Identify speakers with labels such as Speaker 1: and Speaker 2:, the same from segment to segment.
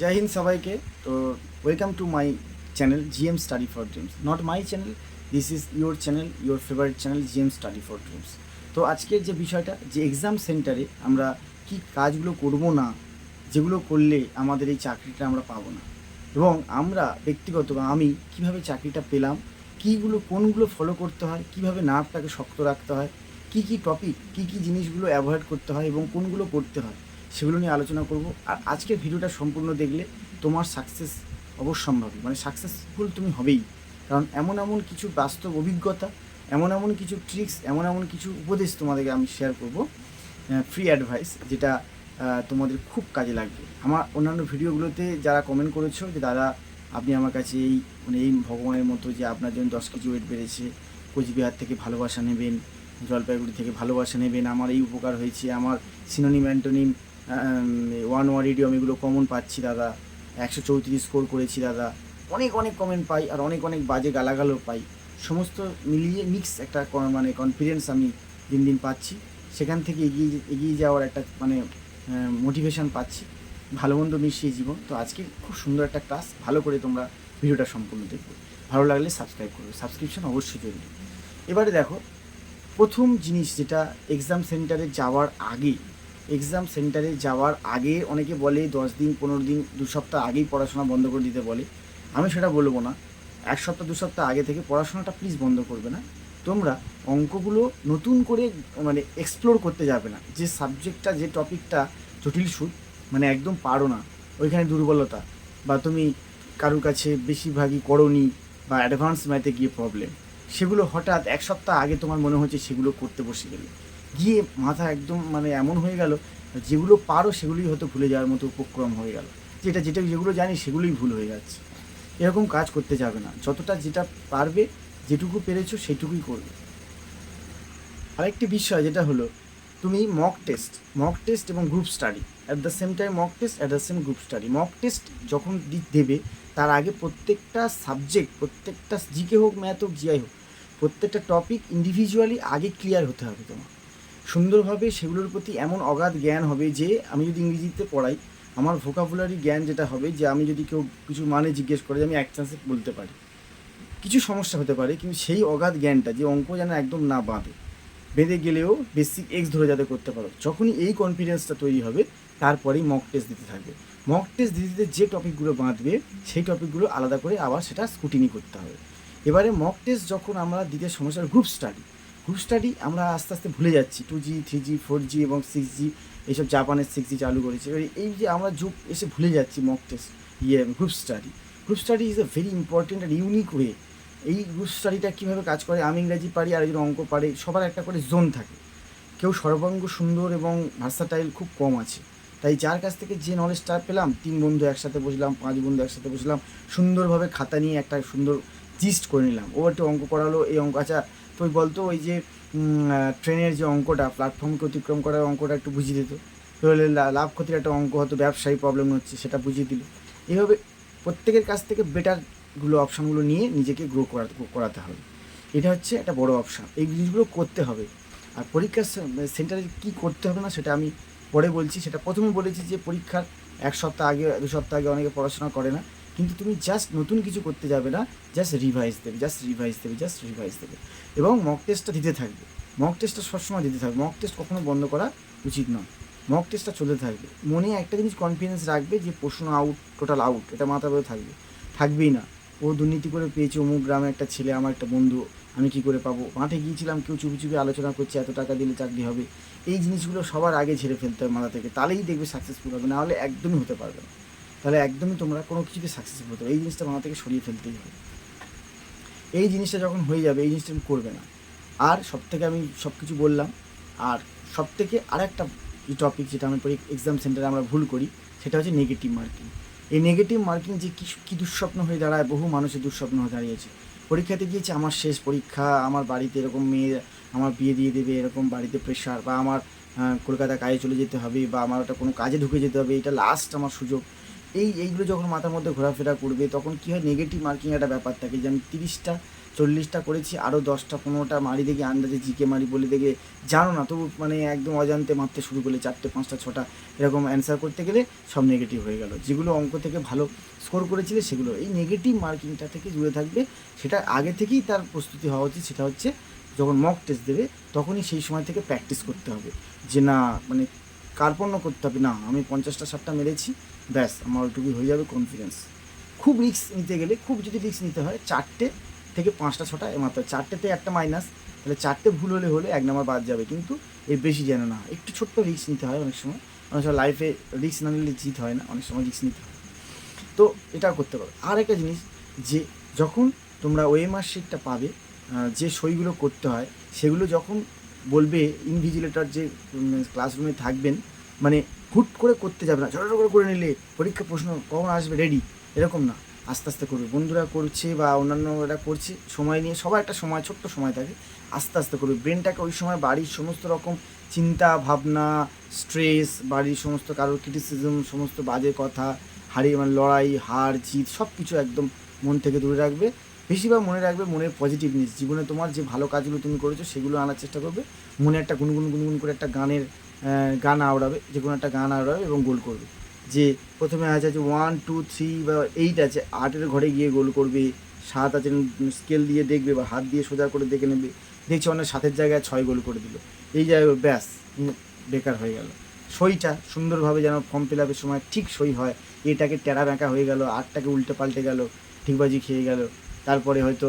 Speaker 1: জয় হিন্দ সবাইকে। তো welcome to my channel GM study for dreams not my channel this is your channel your favourite channel GM study for dreams তো আজকের যে বিষয়টা, যে exam সেন্টারে আমরা কি কাজগুলো করব না, যেগুলো করলে আমাদের এই চাকরিটা আমরা পাবো না। এবং আমরা ব্যক্তিগত বা আমি কীভাবে চাকরিটা পেলাম, কীগুলো, কোনগুলো ফলো করতে হয়, কীভাবে নার্ভটাকে শক্ত রাখতে হয়, কি কি টপিক কি কি জিনিসগুলো অ্যাভয়েড করতে হয় এবং কোনগুলো করতে হয় সেগুলো নিয়ে আলোচনা করব। আর আজকের ভিডিওটা সম্পূর্ণ দেখলে তোমার সাকসেস অবশ্যম্ভাবী। মানে সাকসেসফুল তুমি হবেই। কারণ এমন এমন কিছু বাস্তব অভিজ্ঞতা, এমন এমন কিছু ট্রিক্স এমন এমন কিছু উপদেশ তোমাদেরকে আমি শেয়ার করব ফ্রি অ্যাডভাইস যেটা তোমাদের খুব কাজে লাগবে। আমার অন্যান্য ভিডিওগুলোতে যারা কমেন্ট করেছ যে, দাদা, আপনি আমার কাছে এই মানে এই ভগবানের মতো যে আপনার জন্য দশ কেজি ওয়েট বেড়েছে, কোচবিহার থেকে ভালোবাসা নেবেন, জলপাইগুড়ি থেকে ভালোবাসা নেবেন, আমার এই উপকার হয়েছে, আমার synonym antonym one one radio আমি এগুলো কমন পাচ্ছি দাদা। একশো চৌত্রিশ স্কোর করেছি দাদা। অনেক অনেক কমেন্ট পাই আর অনেক অনেক বাজে গালাগালও পাই। সমস্ত মিলিয়ে মিক্স একটা মানে কনফিডেন্স আমি দিন দিন পাচ্ছি। সেখান থেকে এগিয়ে এগিয়ে যাওয়ার একটা মানে মোটিভেশন পাচ্ছি। ভালো মন্দ মিশিয়ে জীবন। তো আজকে খুব সুন্দর একটা ক্লাস ভালো করে তোমরা ভিডিওটা সম্পূর্ণ দেখবে। ভালো লাগলে সাবস্ক্রাইব করবে। সাবস্ক্রিপশন অবশ্যই জরুরি। এবারে দেখো, প্রথম জিনিস যেটা এক্সাম সেন্টারে যাওয়ার আগে এক্সাম সেন্টারে যাওয়ার আগে অনেকে বলে দশ দিন, পনেরো দিন, দু সপ্তাহ আগেই পড়াশোনা বন্ধ করে দিতে বলে। আমি সেটা বলব না। এক সপ্তাহ, দু সপ্তাহ আগে থেকে পড়াশোনাটা প্লিজ বন্ধ করবে না। তোমরা অঙ্কগুলো নতুন করে মানে এক্সপ্লোর করতে যাবে না। যে সাবজেক্টটা যে টপিকটা জটিল সুদ মানে একদম পারো না। ওইখানে দুর্বলতা। বা তুমি কারোর কাছে বেশিরভাগই করনি বা অ্যাডভান্স ম্যাথে গিয়ে প্রবলেম সেগুলো হঠাৎ এক সপ্তাহ আগে তোমার মনে হচ্ছে সেগুলো করতে বসে গেলে। গিয়ে মাথা একদম মানে এমন হয়ে গেল, যেগুলো পারো সেগুলোই হয়তো ভুলে যাওয়ার মতো উপক্রম হয়ে গেল। যেটা যেটা যেগুলো জানি সেগুলোই ভুল হয়ে যাচ্ছে। এরকম কাজ করতে যাবে না। যতটা যেটা পারবে, যেটুকু পেরেছ সেটুকুই করবে। আরেকটি বিষয় যেটা হলো, তুমি মক টেস্ট মক টেস্ট এবং group study at the same time mock test at the same group study mock test যখন দেবে, তার আগে প্রত্যেকটা সাবজেক্ট প্রত্যেকটা, জিকে হোক ম্যাথ হোক জিআই হোক, প্রত্যেকটা টপিক ইন্ডিভিজুয়ালি আগে ক্লিয়ার হতে হবে তোমার। সুন্দরভাবে সেগুলোর প্রতি এমন অগাধ জ্ঞান হবে যে আমি যদি ইংরেজিতে পড়াই, আমার ভোকাবুলারি জ্ঞান যেটা হবে যে আমি যদি কেউ কিছু মানে জিজ্ঞেস করে আমি এক চান্সে বলতে পারি। কিছু সমস্যা হতে পারে, কিন্তু সেই অগাধ জ্ঞানটা যে অঙ্ক যেন একদম না বাঁধে। বেঁধে গেলেও বেসিক এক্স ধরে যাতে করতে পারো। যখনই এই কনফিডেন্সটা তৈরি হবে, তারপরেই মক টেস্ট দিতে থাকবে। মক টেস্ট দিতে দিতে যে টপিকগুলো বাঁধবে, সেই টপিকগুলো আলাদা করে আবার সেটা স্কুটিনি করতে হবে। এবারে মক টেস্ট যখন আমরা দিতে সমস্যার গ্রুপ স্টাডি গ্রুপ স্টাডি আমরা আস্তে আস্তে ভুলে যাচ্ছি। Two G three G four G এবং সিক্স জি এইসব জাপানের সিক্স জি চালু করেছে। এবারে এই যে আমরা যুগ এসে ভুলে যাচ্ছি মক টেস্ট ইয়ে group study group study is a very important and unique way এই গ্রুপ স্টাডিটা কীভাবে কাজ করে? আমি ইংরাজি পারি, আর একজন অঙ্ক পারে, সবার একটা করে জোন থাকে। কেউ সর্বাঙ্গ সুন্দর এবং ভার্সাটাইল খুব কম আছে। তাই যার কাছ থেকে যে নলেজটা পেলাম, তিন বন্ধু একসাথে বসলাম, পাঁচ বন্ধু একসাথে বসলাম, সুন্দরভাবে খাতা নিয়ে একটা সুন্দর জিস্ট করে নিলাম। ও একটু অঙ্ক করালো এই অঙ্ক আচ্ছা তুই বলতো, ওই যে ট্রেনের যে অঙ্কটা প্ল্যাটফর্মকে অতিক্রম করার অঙ্কটা একটু বুঝিয়ে দিত। তাহলে লাভ ক্ষতির একটা অঙ্ক হয়তো ব্যবসায়ী প্রবলেম হচ্ছে, সেটা বুঝিয়ে দিল। এইভাবে প্রত্যেকের কাছ থেকে বেটারগুলো অপশানগুলো নিয়ে নিজেকে গ্রো করাতে হবে। এটা হচ্ছে একটা বড় অপশান এই জিনিসগুলো করতে হবে। আর পরীক্ষার সেন্টারে কী করতে হবে না, সেটা আমি পরে বলছি। সেটা প্রথমে বলেছি যে, পরীক্ষার এক সপ্তাহ আগে, দু সপ্তাহ আগে অনেকে পড়াশোনা করে না। কিন্তু তুমি জাস্ট নতুন কিছু করতে যাবে না জাস্ট রিভাইজ দেবে জাস্ট রিভাইজ দেবে জাস্ট রিভাইজ দেবে। এবং মক টেস্টটা দিতে থাকবে। মক টেস্টটা সবসময় দিতে থাকবে। মক টেস্ট কখনো বন্ধ করা উচিত নয়। মক টেস্টটা চলতে থাকবে। মনে একটা জিনিস কনফিডেন্স রাখবে যে প্রশ্ন আউট টোটাল আউট এটা মাথা করে থাকবে। থাকবেই না। ও দুর্নীতি করে পেয়েছে অমুক গ্রামে একটা ছেলে, আমার একটা বন্ধু, আমি কি করে পাবো? মাঠে গিয়েছিলাম, কেউ চুপি চুপি আলোচনা করছে, এত টাকা দিলে চাকরি হবে। এই জিনিসগুলো সবার আগে ছেড়ে ফেলতে হবে মাথা থেকে। তাহলেই দেখবে সাকসেসফুল হবে না হলে একদমই হতে পারবে না। তাহলে একদমই তোমরা কোনো কিছুতে সাকসেসফুল হতে এই জিনিসটা মাথা থেকে সরিয়ে ফেলতেই হবে। এই জিনিসটা যখন হয়ে যাবে, এই জিনিসটা তুমি করবে না। আর সব থেকে আমি সব কিছু বললাম, আর সব থেকে আর আরেকটা টপিক যেটা আমি পড়ি এক্সাম সেন্টারে আমরা ভুল করি, সেটা হচ্ছে নেগেটিভ মার্কিং এই নেগেটিভ মার্কিং যে কী কী দুঃস্বপ্ন হয়ে দাঁড়ায়, বহু মানুষের দুঃস্বপ্ন হয়ে দাঁড়িয়েছে। পরীক্ষাতে গিয়েছে, আমার শেষ পরীক্ষা, আমার বাড়িতে এরকম মেয়ে, আমার বিয়ে দিয়ে দেবে, এরকম বাড়িতে প্রেশার বা আমার কলকাতা কাজে চলে যেতে হবে, বা আমার একটা কোনো কাজে ঢুকে যেতে হবে, এটা লাস্ট আমার সুযোগ। এই, এইগুলো যখন মাথার মধ্যে ঘোরাফেরা করবে, তখন কী হয় নেগেটিভ মার্কিং একটা ব্যাপার থাকে যে আমি তিরিশটা, চল্লিশটা করেছি আরও দশটা, পনেরোটা মারি দেখি আন্দাজে জিকে মারি বলে দেখে জানো না, তবু মানে একদম অজান্তে মারতে শুরু করলে চারটে, পাঁচটা, ছটা, এরকম অ্যান্সার করতে গেলে সব নেগেটিভ হয়ে গেল। যেগুলো অঙ্ক থেকে ভালো স্কোর করেছিলে সেগুলো। এই নেগেটিভ মার্কিংটা থেকে দূরে থাকবে, সেটা আগে থেকেই তার প্রস্তুতি হওয়া উচিত, সেটা হচ্ছে যখন মক টেস্ট দেবে, তখনই সেই সময় থেকে প্র্যাকটিস করতে হবে। যে না মানে কার্পণ্য করতে হবে, না, আমি পঞ্চাশটা, ষাটটা মেরেছি ব্যাস, আমার ওইটুকুই হয়ে যাবে কনফিডেন্স খুব রিস্ক নিতে গেলে, খুব যদি রিস্ক নিতে হয়, চারটে থেকে পাঁচটা, ছটা মাত্র, চারটেতে একটা মাইনাস তাহলে চারটে ভুল হলে হলে এক নাম্বার বাদ যাবে, কিন্তু এর বেশি যেন না একটু ছোট্ট রিস্ক নিতে হয় অনেক সময়। অনেক সময় লাইফে রিস্ক না নিলে জিত হয় না, অনেক সময় রিস্ক নিতে হয়। তো এটাও করতে পারো। আর একটা জিনিস যে, যখন তোমরা ওএমআর শিটটা পাবে যে সইগুলো করতে হয়, সেগুলো যখন বলবে ইনভিজিলেটর যে ক্লাসরুমে থাকবেন মানে হুট করে করতে যাবে না। ছোটো করে করে নিলে পরীক্ষা প্রশ্ন কখন আসবে রেডি এরকম না। আস্তে আস্তে করবে। বন্ধুরা করছে বা অন্যান্য অন্যান্যরা করছে, সময় নিয়ে সবার একটা সময়, ছোট্ট সময় থাকে। আস্তে আস্তে করবে। ব্রেনটাকে ওই সময় বাড়ির সমস্ত রকম চিন্তা, ভাবনা স্ট্রেস বাড়ির সমস্ত কারোর ক্রিটিসিজম সমস্ত বাজে কথা হারিয়ে মানে লড়াই হার জিত সব কিছু একদম মন থেকে দূরে রাখবে। বেশিরভাগ মনে রাখবে মনের পজিটিভ জিনিস জীবনে তোমার যে ভালো কাজগুলো তুমি করেছ, সেগুলো আনার চেষ্টা করবে। মনে একটা গুনগুন গুনগুন করে একটা গানের গান আওড়াবে, যে কোনো একটা গান আওড়াবে এবং গোল করবে। যে প্রথমে আছে যে ওয়ান টু থ্রি বা এইট আছে, আটের ঘরে গিয়ে গোল করবে, সাত আছে স্কেল দিয়ে দেখবে বা হাত দিয়ে সোজা করে দেখে নেবে, দেখছি অনেক সাতের জায়গায় ছয় গোল করে দিল। এই জায়গায় ব্যাস বেকার হয়ে গেল। সইটা সুন্দরভাবে যেন ফর্ম ফিল আপের সময় ঠিক সই হয়। এটাকে টেরা ব্যাঁকা হয়ে গেল, আটটাকে উল্টে পাল্টে গেল, ঠিকবাজি খেয়ে গেল। তারপরে হয়তো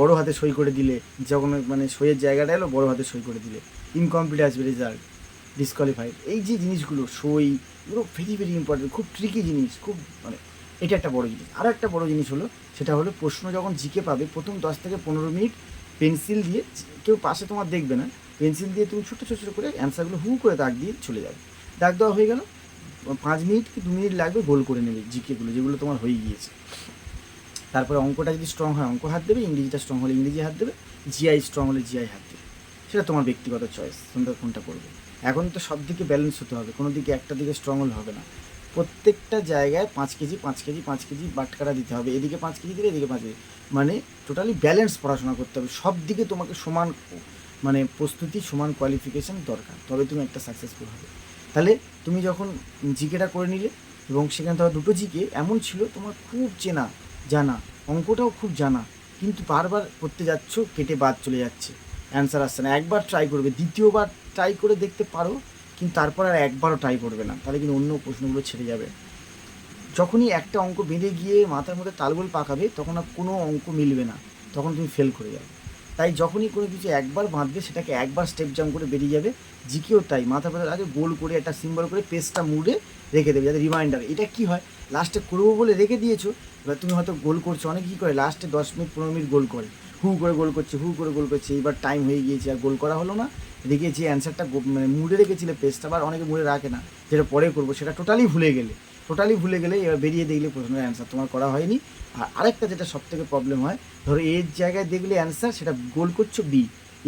Speaker 1: বড় হাতে সই করে দিলে, যখন মানে সইয়ের জায়গাটা এলো, বড় হাতে সই করে দিলে। ইনকমপ্লিট আসবে রেজাল্ট ডিসকোয়ালিফাইড এই যে জিনিসগুলো, সই, এগুলো ভেরি ভেরি ইম্পর্টেন্ট খুব ট্রিকি জিনিস, খুব মানে এটা একটা বড় জিনিস। আর একটা বড় জিনিস হলো, সেটা হলো প্রশ্ন যখন জিকে পাবে, প্রথম দশ থেকে পনেরো মিনিট পেন্সিল দিয়ে, কেউ পাশে তোমার দেখবে না পেন্সিল দিয়ে তুমি ছোটো ছোটো ছোটো করে অ্যান্সারগুলো হু করে দাগ দিয়ে চলে যাবে। দাগ দেওয়া হয়ে গেল, পাঁচ মিনিট কি দু মিনিট লাগবে গোল করে নেবে জিকেগুলো যেগুলো তোমার হয়ে গিয়েছে। তারপরে অঙ্কটা যদি স্ট্রং হয়, অঙ্ক হাত দেবে, ইংরেজিটা স্ট্রং হলে ইংরেজি হাত দেবে জিআই স্ট্রং হলে জিআই হাত দেবে। সেটা তোমার ব্যক্তিগত চয়েস তোমরা কোনটা করবে? এখন তো সব দিকে ব্যালেন্স হতে হবে, কোনো দিকে একটা দিকে স্ট্রং হলে হবে না। প্রত্যেকটা জায়গায় পাঁচ কেজি পাঁচ কেজি পাঁচ কেজি বাটকারা দিতে হবে, এদিকে পাঁচ কেজি দিলে এদিকে পাঁচ কেজি। মানে টোটালি ব্যালেন্স পড়াশোনা করতে হবে, সব দিকে তোমাকে সমান মানে প্রস্তুতি, সমান কোয়ালিফিকেশান দরকার, তবে তুমি একটা সাকসেসফুল হবে। তাহলে তুমি যখন জিকেটা করে নিলে এবং সেখানে তোমার দুটো জিকে, এমন ছিল তোমার খুব চেনা, জানা, অঙ্কটাও খুব জানা, কিন্তু বারবার করতে যাচ্ছ, কেটে বাদ চলে যাচ্ছে। অ্যান্সার আসছে না, একবার ট্রাই করবে, দ্বিতীয়বার ট্রাই করে দেখতে পারো, কিন্তু তারপর আর একবারও ট্রাই করবে না। তাহলে কিন্তু অন্য প্রশ্নগুলো ছেড়ে যাবে। যখনই একটা অঙ্ক বেঁধে গিয়ে মাথার মধ্যে তালগোল পাকাবে, তখন আর কোনো অঙ্ক মিলবে না। তখন তুমি ফেল করে যাবে। তাই যখনই কোনো কিছু একবার বাঁধবে, সেটাকে একবার স্টেপ জাম্প করে বেরিয়ে যাবে। জিকেও তাই। মাথার মধ্যে আগে গোল করে একটা সিম্বল করে পেস্টটা মুড়ে রেখে দেবে, যাতে রিমাইন্ডার এটা কি হয়? লাস্টে করব বলে রেখে দিয়েছ, এবার তুমি হয়তো গোল করছ। অনেক কী করে? লাস্টে দশ মিনিট, পনেরো মিনিট গোল করে। হু করে গোল করছে, হু করে গোল করছে। এইবার টাইম হয়ে গিয়েছে, আর গোল করা হলো না। এদিকে যে অ্যান্সারটা মানে মুড়ে রেখেছিলে পেজটা আবার অনেকে মুড়ে রাখে না, যেটা পরে করব, সেটা টোটালি ভুলে গেলে। টোটালি ভুলে গেলে এবার বেরিয়ে দেখলে প্রশ্নের অ্যান্সার তোমার করা হয়নি। আর আরেকটা যেটা সব থেকে প্রবলেম হয়, ধরো এর জায়গায় দেখলে অ্যান্সার সেটা গোল করছ বি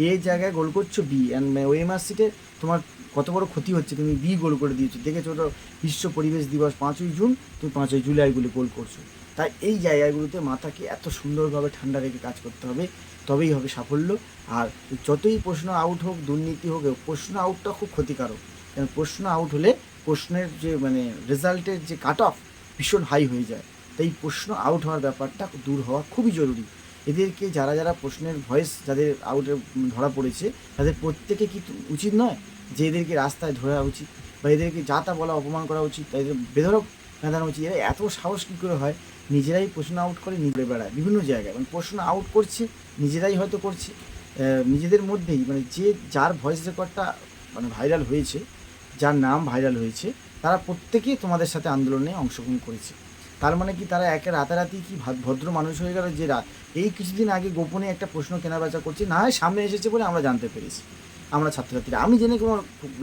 Speaker 1: এর জায়গায় গোল করছ বি অ্যান্ড ওএমআর সিটে তোমার কত বড় ক্ষতি হচ্ছে, তুমি বি গোল করে দিয়েছ। দেখেছ ওটা বিশ্ব পরিবেশ দিবস পাঁচই জুন, তুমি পাঁচই জুলাইগুলি গোল করছ। তাই এই জায়গাগুলোতে মাথাকে এত সুন্দরভাবে ঠান্ডা রেখে কাজ করতে হবে। তবেই হবে সাফল্য। আর যতই প্রশ্ন আউট হোক, দুর্নীতি হোক, প্রশ্ন আউটটা খুব ক্ষতিকারক। কারণ প্রশ্ন আউট হলে প্রশ্নের যে মানে রেজাল্টের যে কাট অফ ভীষণ হাই হয়ে যায়। তাই প্রশ্ন আউট হওয়ার ব্যাপারটা দূর হওয়া খুবই জরুরি। এদেরকে যারা যারা প্রশ্নের ভয়েস যাদের আউটে ধরা পড়েছে, তাদের প্রত্যেকে কি উচিত নয় যে এদেরকে রাস্তায় ধরা উচিত? বা এদেরকে যা তা বলা, অপমান করা উচিত? তাদের বেধরক বেঁধানো উচিত? এরা এত সাহস কী করে হয়? নিজেরাই প্রশ্ন আউট করে নিজে বেড়ায়, বিভিন্ন জায়গায়। মানে প্রশ্ন আউট করছে, নিজেরাই হয়তো করছে। নিজেদের মধ্যেই মানে যে যার ভয়েস রেকর্ডটা মানে ভাইরাল হয়েছে, যার নাম ভাইরাল হয়েছে, তারা প্রত্যেকেই তোমাদের সাথে আন্দোলনে অংশগ্রহণ করেছে। তার মানে কি, তারা একে রাতারাতি কি ভদ্র মানুষ হয়ে গেল যে এই কিছুদিন আগে গোপনে একটা প্রশ্ন কেনাবেচা করছে, না হয় সামনে এসেছে বলে আমরা জানতে পেরেছি। আমরা ছাত্রছাত্রীরা। আমি জেনে কোনো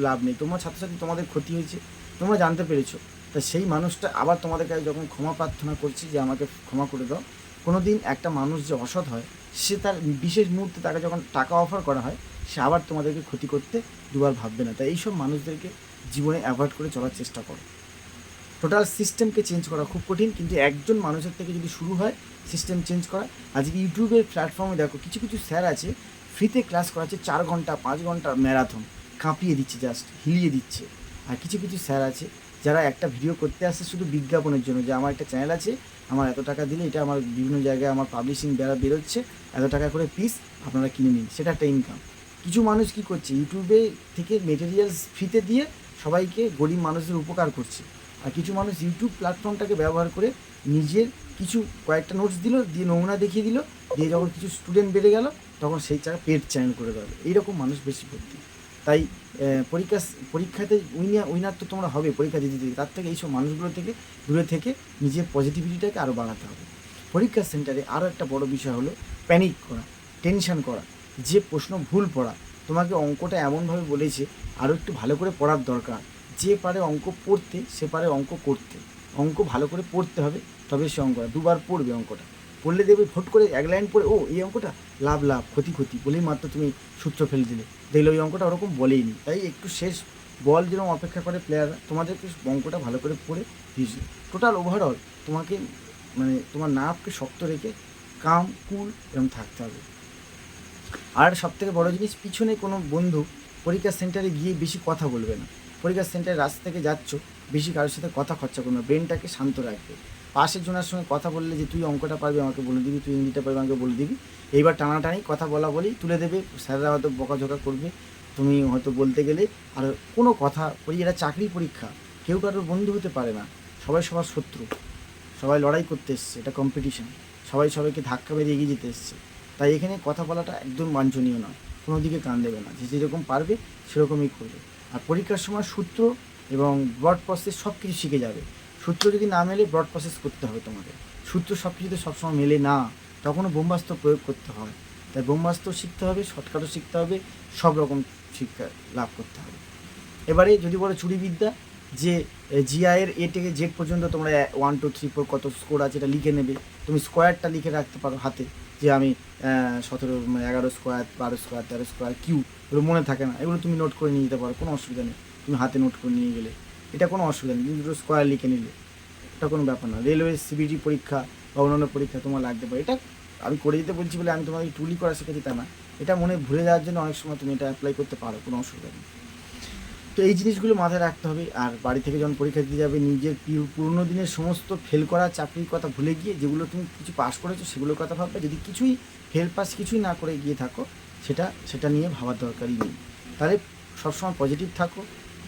Speaker 1: লাভ নেই, তোমার ছাত্রছাত্রী তোমাদের ক্ষতি হয়েছে, তোমরা জানতে পেরেছ। তা সেই মানুষটা আবার তোমাদের কাছে যখন ক্ষমা প্রার্থনা করছি যে আমাকে ক্ষমা করে দাও কোনো দিন একটা মানুষ যে অসৎ হয়, সে তার বিশেষ মুহূর্তে তাকে যখন টাকা অফার করা হয়, সে আবার তোমাদেরকে ক্ষতি করতে দুবার ভাববে না। তাই এইসব মানুষদেরকে জীবনে অ্যাভয়েড করে চলার চেষ্টা করো। টোটাল সিস্টেমকে চেঞ্জ করা খুব কঠিন, কিন্তু একজন মানুষের থেকে যদি শুরু হয় সিস্টেম চেঞ্জ করা। আজকে ইউটিউবের প্ল্যাটফর্মে দেখো, কিছু কিছু স্যার আছে ফ্রিতে ক্লাস করাচ্ছে চার ঘণ্টা, পাঁচ ঘণ্টা ম্যারাথন কাঁপিয়ে দিচ্ছে জাস্ট হিলিয়ে দিচ্ছে। আর কিছু কিছু স্যার আছে যারা একটা ভিডিও করতে আসে শুধু বিজ্ঞাপনের জন্য, যে আমার একটা চ্যানেল আছে, আমার এত টাকা দিলে এটা আমার বিভিন্ন জায়গায় আমার পাবলিশিং বেড়া বেরোচ্ছে, এত টাকা করে পিস আপনারা কিনে নিন, সেটা একটা ইনকাম কিছু মানুষ কি করছে ইউটিউবে থেকে মেটেরিয়ালস ফ্রিতে দিয়ে সবাইকে গরিব মানুষদের উপকার করছে। আর কিছু মানুষ ইউটিউব প্ল্যাটফর্মটাকে ব্যবহার করে নিজের কিছু কয়েকটা নোটস দিল, দিয়ে নমুনা দেখিয়ে দিল, দিয়ে যখন কিছু স্টুডেন্ট বেড়ে গেল, তখন সেই চাকা পেড চ্যানেল করে দেবে। এইরকম মানুষ বেশি ভর্তি তাই পরীক্ষা পরীক্ষাতে উইনার উইনার তো তোমরা হবে পরীক্ষা দিতে দিতে। তার থেকে এইসব মানুষগুলো থেকে, দূরে থেকে নিজের পজিটিভিটিটাকে আরও বাড়াতে হবে। পরীক্ষা সেন্টারে আরও একটা বড় বিষয় হলো প্যানিক করা টেনশন করা, যে প্রশ্ন ভুল পড়া। তোমাকে অঙ্কটা এমনভাবে বলেছে আরও একটু ভালো করে পড়ার দরকার। যে পারে অঙ্ক পড়তে, সে পারে অঙ্ক করতে। অঙ্ক ভালো করে পড়তে হবে তবে সে অঙ্কটা, দুবার পড়বে অঙ্কটা। পড়লে দেবে ভোট করে এক লাইন পড়ে, ও, এই অঙ্কটা? লাভ লাভ, ক্ষতি ক্ষতি। বলেই মাত্র তুমি সূত্র ফেলে দিলে। দেখলে ওই অঙ্কটা ওরকম বলেইনি। তাই একটু শেষ বল যেরকম অপেক্ষা করে প্লেয়াররা তোমাদেরকে অঙ্কটা ভালো করে পড়ে দিয়েছিল টোটাল ওভারঅল তোমাকে মানে তোমার নার্ভকে শক্ত রেখে কাম কুল এরকম থাকতে হবে। আর সব থেকে বড়ো জিনিস, পিছনে কোনো বন্ধু পরীক্ষা সেন্টারে গিয়ে বেশি কথা বলবে না। পরীক্ষা সেন্টারে রাস্তা থেকে যাচ্ছ, বেশি কারোর সাথে কথা খরচা করবে না। ব্রেনটাকে শান্ত রাখবে। পাশের জনের সঙ্গে কথা বললে যে তুই অঙ্কটা পারবি, আমাকে বলে দিবি, তুই ইংলিশটা পারবি, আমাকে বলে দিবি। এইবার টানাটানি, কথা বলা বলেই তুলে দেবে, স্যাররা হয়তো বকাঝকা করবে। তুমি হয়তো বলতে গেলে আর কোনো কথা ওই এটা চাকরি পরীক্ষা। কেউ কারোর বন্ধু হতে পারে না। সবাই সবার শত্রু। সবাই লড়াই করতে এসছে, এটা কম্পিটিশন সবাই সবাইকে ধাক্কা মেরে এগিয়ে যেতে এসছে। তাই এখানে কথা বলাটা একদম বাঞ্ছনীয় নয়। কোনো দিকে কান দেবে না। যে যেরকম পারবে, সেরকমই করবে। আর পরীক্ষার সময় সূত্র এবং ব্রড প্রসেস সব কিছু শিখে যাবে। সূত্র যদি না মেলে ব্রড প্রসেস করতে হবে তোমাকে সূত্র সব কিছুতে সবসময় মেলে না, তখনও ব্রহ্মাস্ত্র প্রয়োগ করতে হয়। তাই ব্রহ্মাস্ত্র শিখতে হবে শর্টকাটও শিখতে হবে, সব রকম শিক্ষা লাভ করতে হবে। এবারে যদি বলো চুরিবিদ্যা, যে জিআইয়ের এ থেকে জেড পর্যন্ত তোমরা ওয়ান টু থ্রি ফোর কত স্কোর আছে এটা লিখে নেবে। তুমি স্কোয়ারটা লিখে রাখতে পারো হাতে, যে আমি সতেরো মানে এগারো স্কোয়ার বারো স্কোয়ার তেরো স্কোয়ার কিউ এগুলো মনে থাকে না। এগুলো তুমি নোট করে নিয়ে যেতে পারো, কোনো অসুবিধা নেই। তুমি হাতে নোট করে নিয়ে গেলে। এটা কোনো অসুবিধা নেই দুটো স্কোয়ার লিখে নিলে। এটা কোনো ব্যাপার না। রেলওয়ে সিবিটি পরীক্ষা বা অন্যান্য পরীক্ষা তোমার লাগতে পারে। এটা আমি করে দিতে বলছি বলে আমি তোমাকে টুলি করা শিখেছি তা না। এটা মনে ভুলে যাওয়ার জন্য অনেক সময় তুমি এটা অ্যাপ্লাই করতে পারো, কোনো অসুবিধা নেই। তো এই জিনিসগুলো মাথায় রাখতে হবে। আর বাড়ি থেকে যখন পরীক্ষা দিতে যাবে, নিজের পুরনো দিনের সমস্ত ফেল করা, চাকরির কথা ভুলে গিয়ে যেগুলো তুমি কিছু পাস করেছ, সেগুলোর কথা ভাববে। যদি কিছুই ফেল পাস কিছুই না করে গিয়ে থাকো, সেটা সেটা নিয়ে ভাবার দরকারই নেই। তাহলে সবসময় পজিটিভ থাকো।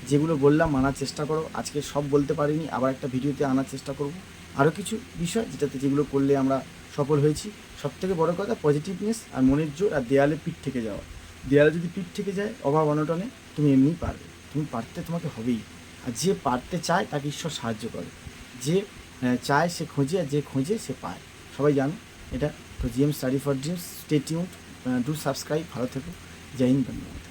Speaker 1: যেগুলো বললাম আনার চেষ্টা করো। আজকে সব বলতে পারিনি, আবার একটা ভিডিওতে আনার চেষ্টা করব। আরও কিছু বিষয় যেটাতে যেগুলো করলে আমরা সফল হয়েছি। সব থেকে বড়ো কথা পজিটিভনেস আর মনের জোর আর দেয়ালে পিঠ থেকে যাওয়া। দেয়ালে যদি পিঠ থেকে যায় অভাব অনটনে, তুমি এমনিই পারবে। তুমি পারতে তোমাকে হবেই। আর যে পারতে চায় তাকে ঈশ্বর সাহায্য করে। যে চায় সে খোঁজে আর যে খোঁজে সে পায়। সবাই জানো, এটা তো GM study for dreams stay tune do subscribe ভালো থেকো। জয় হিন্দ ধন্যবাদ